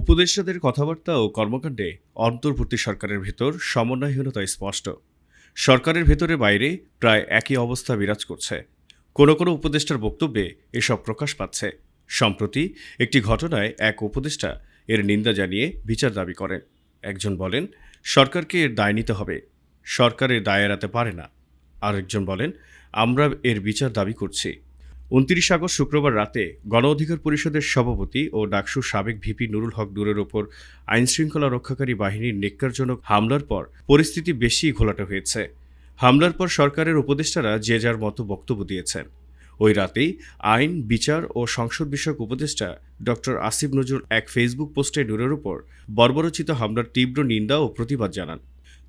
উপদেষ্টাদের কথাবার্তা ও কর্মকাণ্ডে অন্তর্বর্তী সরকারের ভেতর সমন্বয়হীনতা স্পষ্ট। সরকারের ভেতরে বাইরে প্রায় একই অবস্থা বিরাজ করছে। কোনো কোনো উপদেষ্টার বক্তব্যে এসব প্রকাশ পাচ্ছে। সম্প্রতি একটি ঘটনায় এক উপদেষ্টা এর নিন্দা জানিয়ে বিচার দাবি করেন। একজন বলেন, সরকারকে এর দায় নিতে হবে। সরকার এর দায় এড়াতে পারে না। আরেকজন বলেন, আমরা এর বিচার দাবি করছি। উনত্রিশ আগস্ট শুক্রবার রাতে গণ অধিকার পরিষদের সভাপতি ও ডাকসুর সাবেক ভিপি নুরুল হক নূরের ওপর আইনশৃঙ্খলা রক্ষাকারী বাহিনীর নেককারজনক হামলার পর পরিস্থিতি বেশি ঘোলাটে হয়েছে। হামলার পর সরকারের উপদেষ্টারা যে যার মতো বক্তব্য দিয়েছেন। ওই রাতেই আইন, বিচার ও সংসদ বিষয়ক উপদেষ্টা ডক্টর আসিফ নজরুল এক ফেসবুক পোস্টে নূরের ওপর বর্বরচিত হামলার তীব্র নিন্দা ও প্রতিবাদ জানান।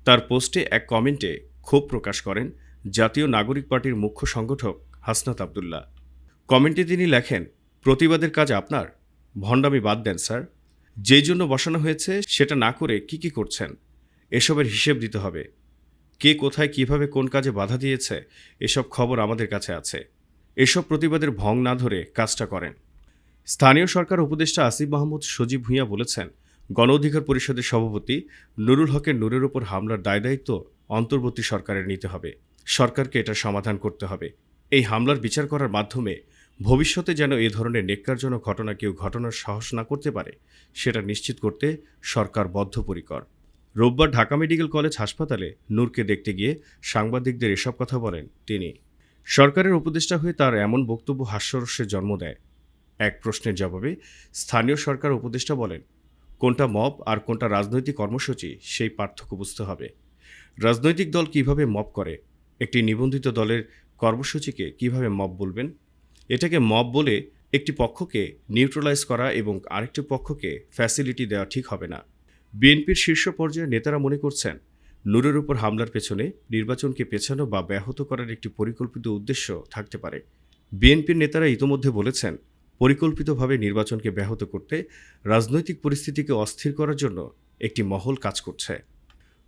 তার পোস্টে এক কমেন্টে ক্ষোভ প্রকাশ করেন জাতীয় নাগরিক পার্টির মুখ্য সংগঠক হাসনাত আবদুল্লাহ। কমেন্টে তিনি লেখেন, প্রতিবাদের কাজ আপনার। ভণ্ডামি বাদ দেন, স্যার। যে জন্য বসানো হয়েছে, সেটা না করে কি কি করছেন? এসবের হিসেব দিতে হবে। কে কোথায় কীভাবে কোন কাজে বাধা দিয়েছে, এসব খবর আমাদের কাছে আছে। এসব প্রতিবাদের ভং না ধরে কাজটা করেন। স্থানীয় সরকার উপদেষ্টা আসিফ মাহমুদ সজীব ভূঁইয়া বলেছেন, গণ অধিকার পরিষদের সভাপতি নুরুল হকের নূরের ওপর হামলার দায় দায়িত্ব অন্তর্বর্তী সরকারের নিতে হবে। সরকারকে এটা সমাধান করতে হবে। এই হামলার বিচার করার মাধ্যমে ভবিষ্যতে যেন এ ধরনের নেককারজনক ঘটনা কেউ ঘটনার সাহস না করতে পারে, সেটা নিশ্চিত করতে সরকার বদ্ধপরিকর। রোববার ঢাকা মেডিকেল কলেজ হাসপাতালে নূরকে দেখতে গিয়ে সাংবাদিকদের এসব কথা বলেন তিনি। সরকারের উপদেষ্টা হয়ে তার এমন বক্তব্য হাস্যরস্যের জন্ম দেয়। এক প্রশ্নের জবাবে স্থানীয় সরকার উপদেষ্টা বলেন, কোনটা মব আর কোনটা রাজনৈতিক কর্মসূচি, সেই পার্থক্য বুঝতে হবে। রাজনৈতিক দল কীভাবে মব করে, একটি নিবন্ধিত দলের কর্মসূচিকে কীভাবে মব বলবেন? এটাকে মব বলে একটি পক্ষকে নিউট্রালাইজ করা এবং আরেকটি পক্ষকে ফ্যাসিলিটি দেওয়া ঠিক হবে না। বিএনপির শীর্ষ পর্যায়ের নেতারা মনে করছেন, নূরের উপর হামলার পেছনে নির্বাচনকে পেছানো বা ব্যাহত করার একটি পরিকল্পিত উদ্দেশ্য থাকতে পারে। বিএনপির নেতারা ইতোমধ্যে বলেছেন, পরিকল্পিতভাবে নির্বাচনকে ব্যাহত করতে রাজনৈতিক পরিস্থিতিকে অস্থির করার জন্য একটি মহল কাজ করছে।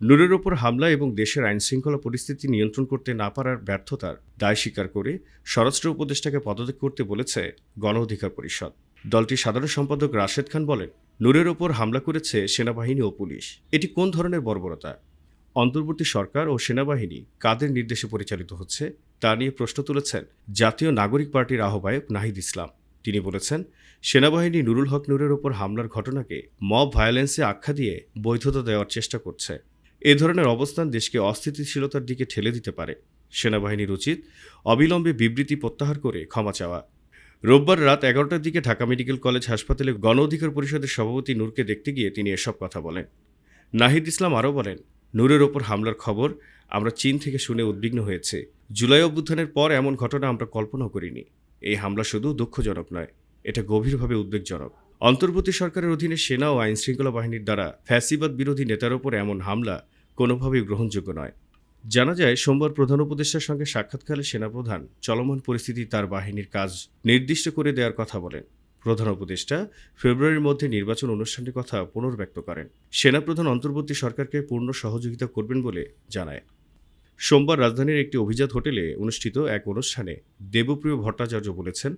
নূরের ওপর হামলা এবং দেশের আইনশৃঙ্খলা পরিস্থিতি নিয়ন্ত্রণ করতে না পারার ব্যর্থতার দায় স্বীকার করে স্বরাষ্ট্র উপদেষ্টাকে পদত্যাগ করতে বলেছে গণ অধিকার পরিষদ। দলটির সাধারণ সম্পাদক রাশেদ খান বলেন নূরের ওপর হামলা করেছে সেনাবাহিনী ও পুলিশ। এটি কোন ধরনের বর্বরতা? অন্তর্বর্তী সরকার ও সেনাবাহিনী কাদের নির্দেশে পরিচালিত হচ্ছে, তা নিয়ে প্রশ্ন তুলেছেন জাতীয় নাগরিক পার্টির আহ্বায়ক নাহিদ ইসলাম। তিনি বলেছেন, সেনাবাহিনী নুরুল হক নূরের ওপর হামলার ঘটনাকে মব ভায়োলেন্সে আখ্যা দিয়ে বৈধতা দেওয়ার চেষ্টা করছে। এ ধরনের অবস্থান দেশকে অস্থিতিশীলতার দিকে ঠেলে দিতে পারে। সেনাবাহিনীর উচিত অবিলম্বে বিবৃতি প্রত্যাহার করে ক্ষমা চাওয়া। রোববার রাত এগারোটার দিকে ঢাকা মেডিকেল কলেজ হাসপাতালে গণ অধিকার পরিষদের সভাপতি নূরকে দেখতে গিয়ে তিনি এসব কথা বলেন। নাহিদ ইসলাম আরও বলেন, নূরের ওপর হামলার খবর আমরা চীন থেকে শুনে উদ্বিগ্ন হয়েছে। জুলাই অভ্যুত্থানের পর এমন ঘটনা আমরা কল্পনাও করিনি। এই হামলা শুধু দুঃখজনক নয়, এটা গভীরভাবে উদ্বেগজনক। অন্তর্বর্তী সরকারের অধীনে সেনা ও আইনশৃঙ্খলা বাহিনীর দ্বারা ফ্যাসিবাদ বিরোধী নেতার ওপর এমন হামলা কোনোভাবেই গ্রহণযোগ্য নয়। জানা যায়, সোমবার প্রধান উপদেষ্টার সঙ্গে সাক্ষাৎকালে সেনাপ্রধান চলমান পরিস্থিতি তার বাহিনীর কাজ নির্দিষ্ট করে দেওয়ার কথা বলেন। প্রধান উপদেষ্টা ফেব্রুয়ারির মধ্যে নির্বাচন অনুষ্ঠানের কথা পুনর্ব্যক্ত করেন। সেনাপ্রধান অন্তর্বর্তী সরকারকে পূর্ণ সহযোগিতা করবেন বলে জানায়। সোমবার রাজধানীর একটি অভিজাত হোটেলে অনুষ্ঠিত এক অনুষ্ঠানে দেবপ্রিয় ভট্টাচার্য বলেছেন,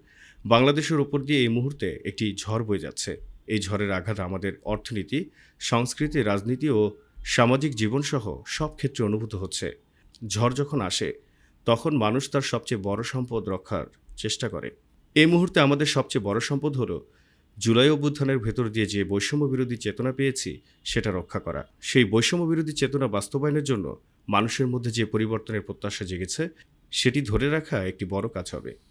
বাংলাদেশের ওপর দিয়ে এই মুহূর্তে একটি ঝড় বয়ে যাচ্ছে। এই ঝড়ের আঘাত আমাদের অর্থনীতি, সংস্কৃতি, রাজনীতি ও সামাজিক জীবনসহ সব ক্ষেত্রে অনুভূত হচ্ছে। ঝড় যখন আসে, তখন মানুষ তার সবচেয়ে বড় সম্পদ রক্ষার চেষ্টা করে। এই মুহূর্তে আমাদের সবচেয়ে বড় সম্পদ হলো জুলাই অভ্যুত্থানের ভেতর দিয়ে যে বৈষম্য বিরোধী চেতনা পেয়েছি, সেটা রক্ষা করা। সেই বৈষম্য বিরোধী চেতনা বাস্তবায়নের জন্য মানুষের মধ্যে যে পরিবর্তনের প্রত্যাশা জেগেছে, সেটি ধরে রাখা একটি বড় কাজ হবে।